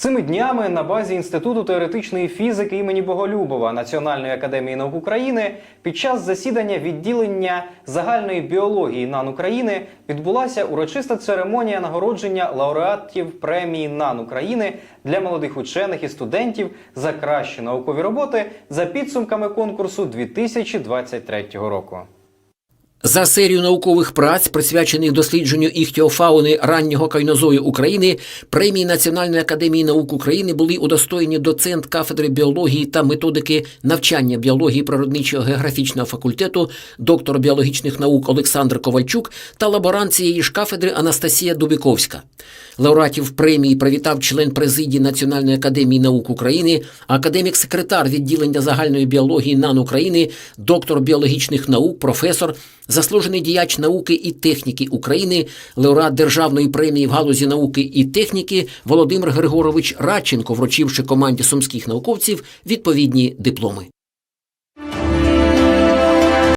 Цими днями на базі Інституту теоретичної фізики імені Боголюбова Національної академії наук України під час засідання відділення загальної біології НАН України відбулася урочиста церемонія нагородження лауреатів премії НАН України для молодих учених і студентів за кращі наукові роботи за підсумками конкурсу 2023 року. За серію наукових праць, присвячених дослідженню іхтіофауни раннього кайнозою України, премії Національної академії наук України були удостоєні доцент кафедри біології та методики навчання біології природничого географічного факультету, доктор біологічних наук Олександр Ковальчук та лаборант цієї ж кафедри Анастасія Дубіковська. Лауреатів премії привітав член президії Національної академії наук України, академік-секретар відділення загальної біології НАН України, доктор біологічних наук, професор, заслужений діяч науки і техніки України, лауреат державної премії в галузі науки і техніки Володимир Григорович Радченко, вручивши команді сумських науковців відповідні дипломи.